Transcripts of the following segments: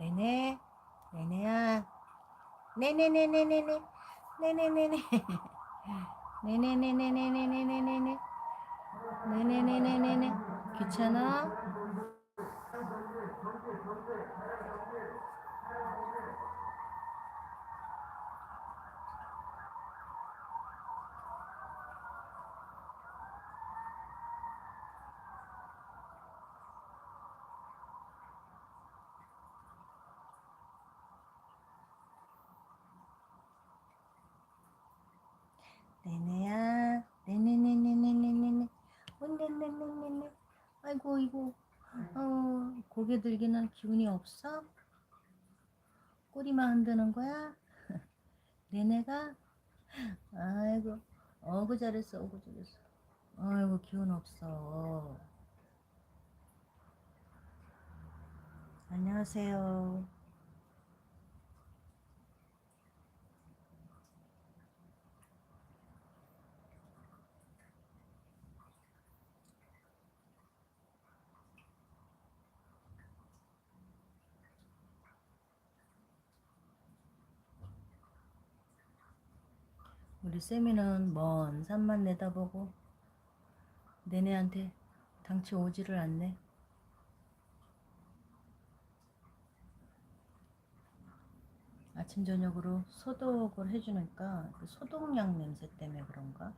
네네. 네네야. 네네네네네네. 네네네네. 네네네네네네네네네. 네네네네네네. 귀찮아? 네네야. 네네네네네네네. 어, 네네네네네. 아이고, 이고. 어, 고개 들기는 기운이 없어? 꼬리만 흔드는 거야? 네네가? 아이고, 어구 잘했어, 어구 잘했어. 아이고, 기운 없어. 안녕하세요. 우리 쌤이는 먼 산만 내다보고 내내한테 당치 오지를 않네. 아침 저녁으로 소독을 해주니까 그 소독약 냄새 때문에 그런가?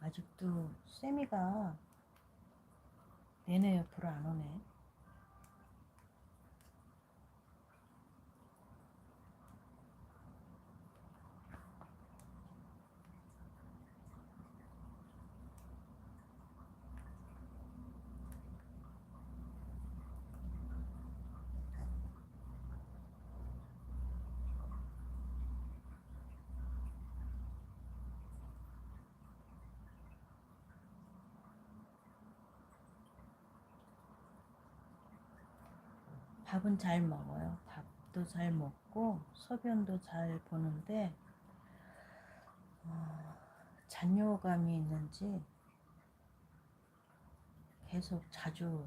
아직도 쌤이가 내내 옆으로 안 오네. 밥은 잘 먹어요. 밥도 잘 먹고 소변도 잘 보는데 어, 잔뇨감이 있는지 계속 자주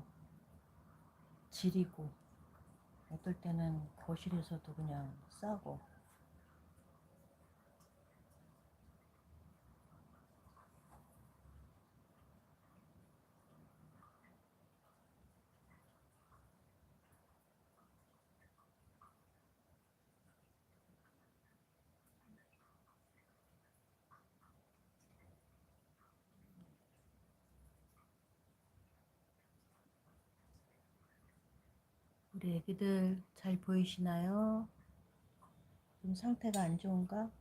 지리고 어떨 때는 거실에서도 그냥 싸고 우리 애기들 잘 보이시나요? 좀 상태가 안 좋은가?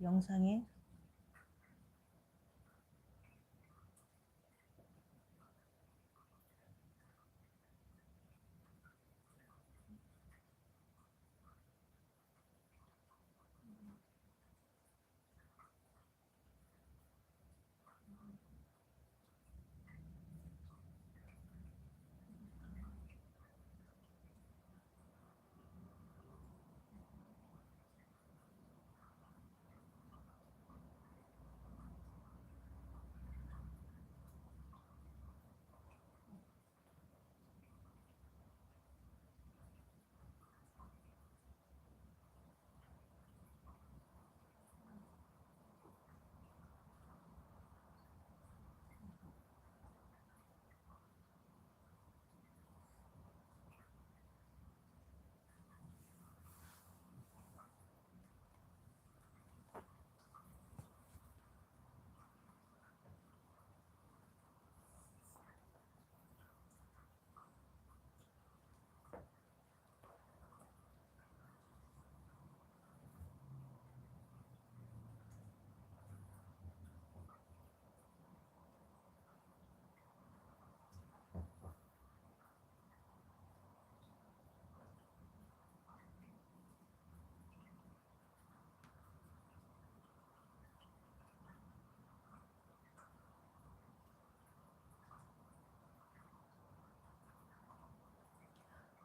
영상에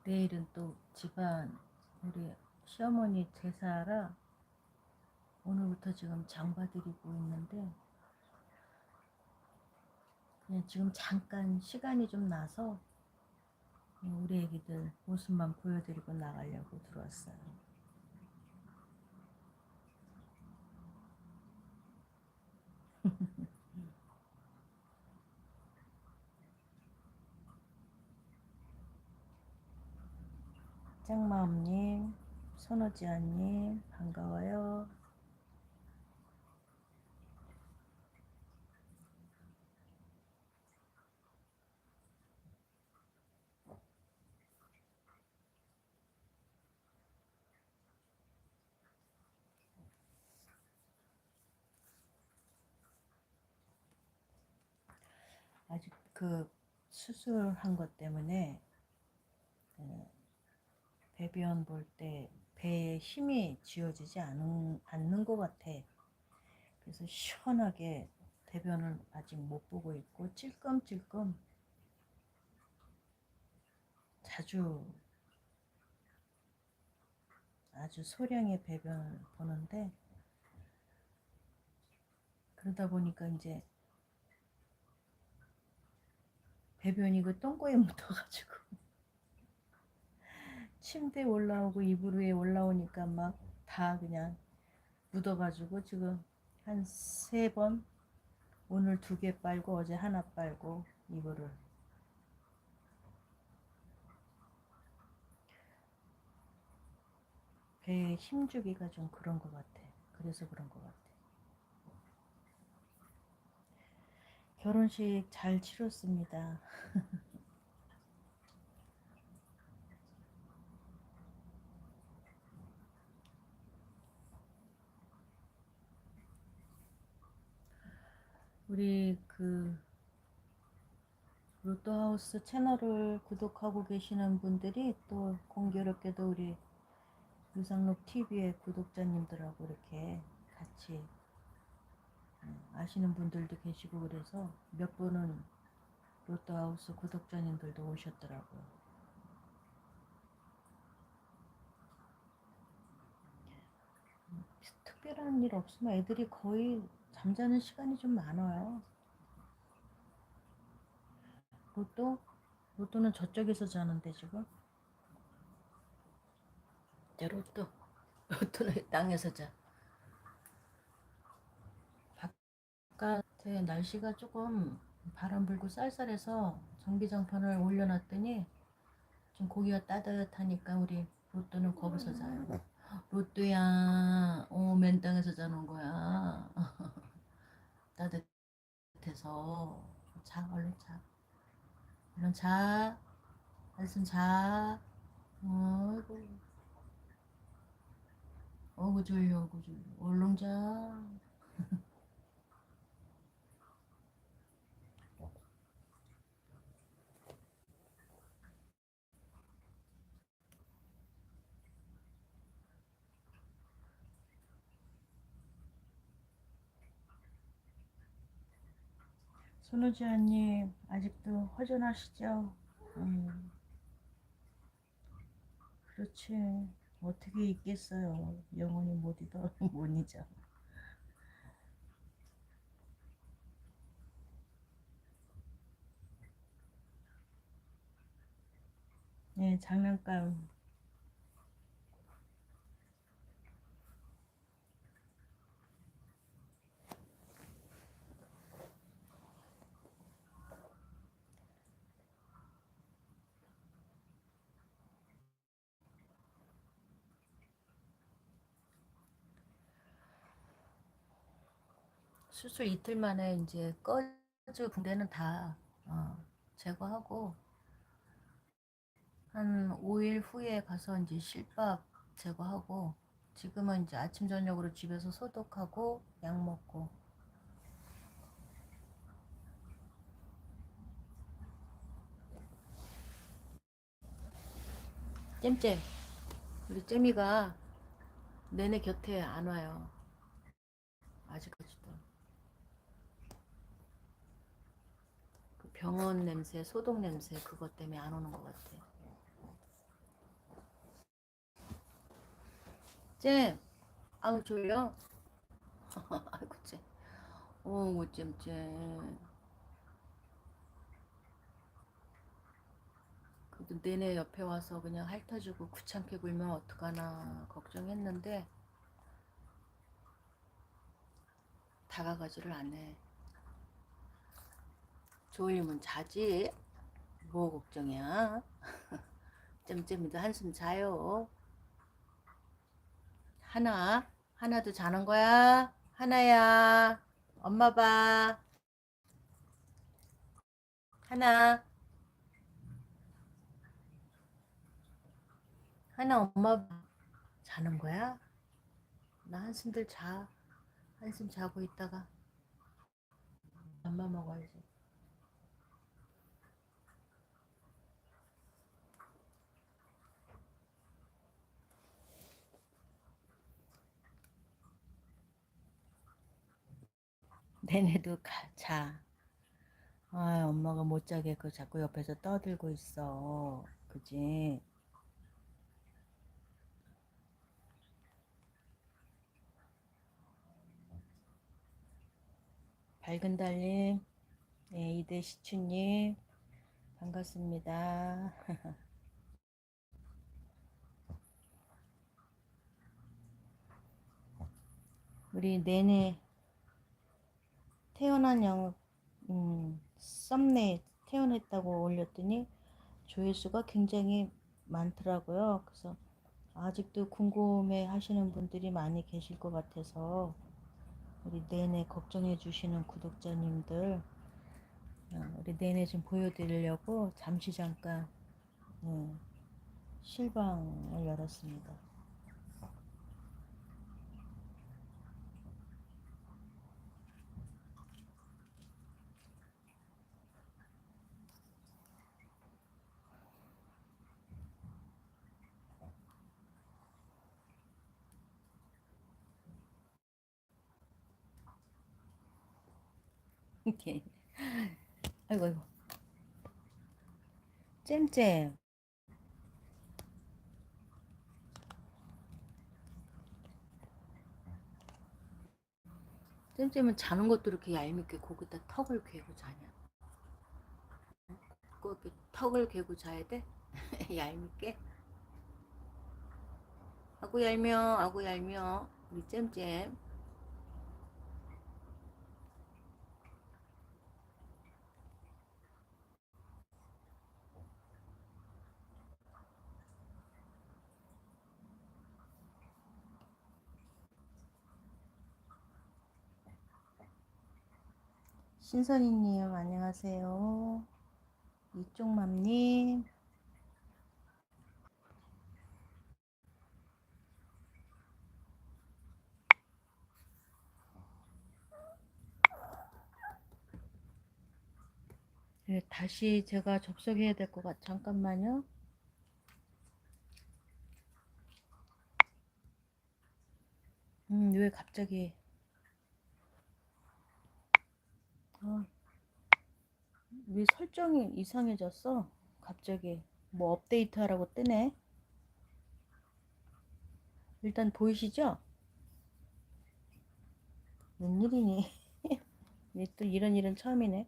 내일은 또 집안 우리 시어머니 제사라 오늘부터 지금 장봐드리고 있는데 그냥 지금 잠깐 시간이 좀 나서 우리 애기들 모습만 보여드리고 나가려고 들어왔어요. 짱마음님, 손오지아님, 반가워요. 아직 그 수술한 것 때문에 어, 배변 볼 때 배에 힘이 쥐어지지 않은, 않는 것 같아. 그래서 시원하게 대변을 아직 못 보고 있고 찔끔찔끔 자주 아주 소량의 배변을 보는데 그러다 보니까 이제 배변이 그 똥꼬에 묻어가지고 침대 올라오고 이불 위에 올라오니까 막 다 그냥 묻어가지고 지금 한 세 번 오늘 두 개 빨고 어제 하나 빨고 이불을 배에 힘주기가 좀 그런 것 같아. 그래서 그런 것 같아. 결혼식 잘 치렀습니다. 우리 그 로또하우스 채널을 구독하고 계시는 분들이 또 공교롭게도 우리 유상록 TV의 구독자님들하고 이렇게 같이 음, 아시는 분들도 계시고 그래서 몇 분은 로또하우스 구독자님들도 오셨더라고요. 음, 특별한 일 없으면 애들이 거의 잠자는 시간이 좀 많아요. 로또? 로또는 저쪽에서 자는데 지금? 자, 로또. 로또는 땅에서 자. 바깥에 날씨가 조금 바람 불고 쌀쌀해서 전기장판을 올려놨더니 좀 고기가 따뜻하니까 우리 로또는 거기서 자요. 로또야, 어, 맨 땅에서 자는 거야. 따뜻해서 자, 얼른 자. 얼른 자. 얼른 자. 어이구. 어구 졸려, 어구 졸려. 얼른 자. 손호지아님 아직도 허전하시죠? 음, 그렇지. 어떻게 있겠어요. 영원히 못 잊어, 못 잊어. 네, 장난감. 수술 이틀 만에 이제 꺼즈 붕대는 다 어, 제거하고 한 5일 후에 가서 이제 실밥 제거하고 지금은 이제 아침 저녁으로 집에서 소독하고 약 먹고. 잼잼. 우리 잼이가 내내 곁에 안 와요. 아직까지도 그 병원 냄새 소독 냄새 그것 때문에 안 오는 것 같아. 잼! 아우 졸려? 아이고 잼. 오우 잼잼. 그또 내내 옆에 와서 그냥 핥아주고 귀찮게 굴면 어떡하나 걱정했는데 다가가지를 않네. 졸리면 자지. 뭐 걱정이야? 쯤쯤이도 한숨 자요. 하나, 하나도 자는 거야? 하나야, 엄마 봐. 하나. 하나 엄마 자는 거야? 나 한숨들 자. 한숨 자고 있다가 엄마 먹어야지. 내내도 가, 자. 아, 엄마가 못그 자꾸 옆에서 떠들고 있어. 그지? 밝은 달님, 네, 이대 시추님, 반갑습니다. 우리 내내 태어난 영, 음, 썸네 태어났다고 올렸더니 조회수가 굉장히 많더라고요. 그래서 아직도 궁금해 하시는 분들이 많이 계실 것 같아서 우리 내내 걱정해 주시는 구독자님들 어, 우리 내내 좀 보여드리려고 잠시 잠깐 어, 실방을 열었습니다. 이렇게 아이고 아이고. 잼잼. 잼잼은 자는 것도 이렇게 얄밉게 거기다 턱을 괴고 자냐? 꼭 이렇게 턱을 괴고 자야 돼? 얄밉게? 아구 얄미워 아구 얄미워. 우리 잼잼 신선이님 안녕하세요. 이쪽맘님 네, 다시 제가 접속해야 될 것 같. 잠깐만요. 음, 왜 갑자기 아, 왜 설정이 이상해졌어? 갑자기 뭐 업데이트 하라고 뜨네. 일단 보이시죠? 웬일이니? 얘또 이런 일은 처음이네.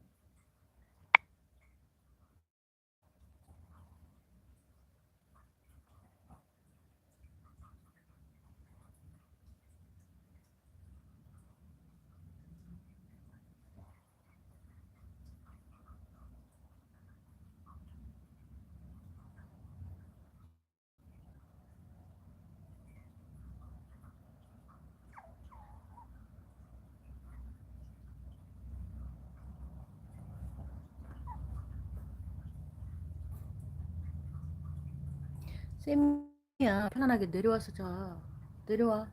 쌤이야 편안하게 내려와서 자. 내려와.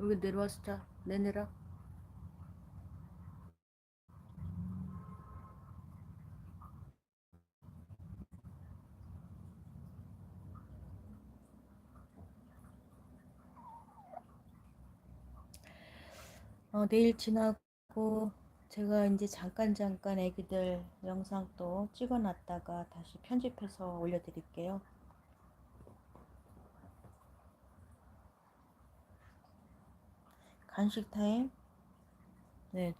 여기 내려와서 자. 내내라. 어, 내일 지나고 제가 이제 잠깐 잠깐 애기들 영상 또 찍어놨다가 다시 편집해서 올려드릴게요. 간식 타임? 네,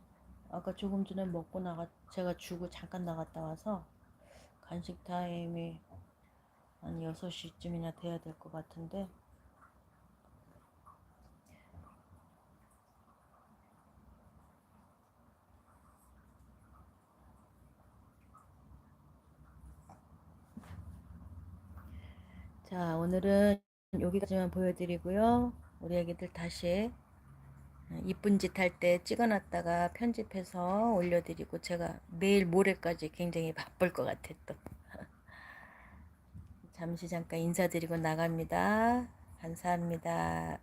아까 조금 전에 먹고 나가, 제가 주고 잠깐 나갔다 와서 간식 타임이 한 6시쯤이나 돼야 될 것 같은데. 자 오늘은 여기까지만 보여드리고요. 우리 애기들 다시 이쁜 짓 할 때 찍어놨다가 편집해서 올려드리고 제가 내일 모레까지 굉장히 바쁠 것 같아 또. 잠시 잠깐 인사드리고 나갑니다. 감사합니다